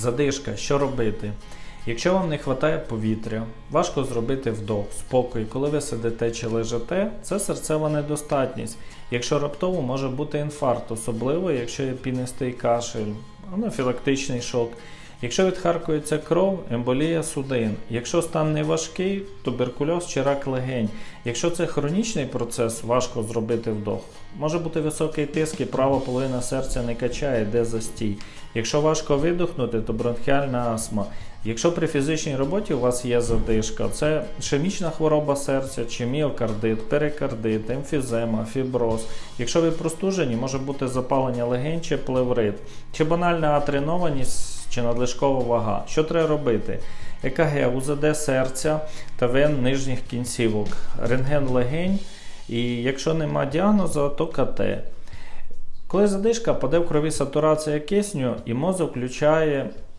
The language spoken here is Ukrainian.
Задишка, що робити? Якщо вам не вистачає повітря, важко зробити вдох, спокій, коли ви сидите чи лежите, це серцева недостатність. Якщо раптово може бути інфаркт, особливо якщо є пінистий кашель, анафілактичний шок. Якщо відхаркується кров, емболія судин. Якщо стан не важкий, туберкульоз чи рак легень. Якщо це хронічний процес, важко зробити вдох. Може бути високий тиск і права половина серця не качає, де застій. Якщо важко видохнути, то бронхіальна астма. Якщо при фізичній роботі у вас є задишка, це ішемічна хвороба серця, чи міокардит, перикардит, емфізема, фіброз. Якщо ви простужені, може бути запалення легень чи плеврит, чи банальна атренованість чи надлишкова вага. Що треба робити? ЕКГ, УЗД серця та вен нижніх кінцівок, рентген легень. І якщо нема діагнозу, то КТ. Коли задишка, паде в крові сатурація кисню, і мозок включає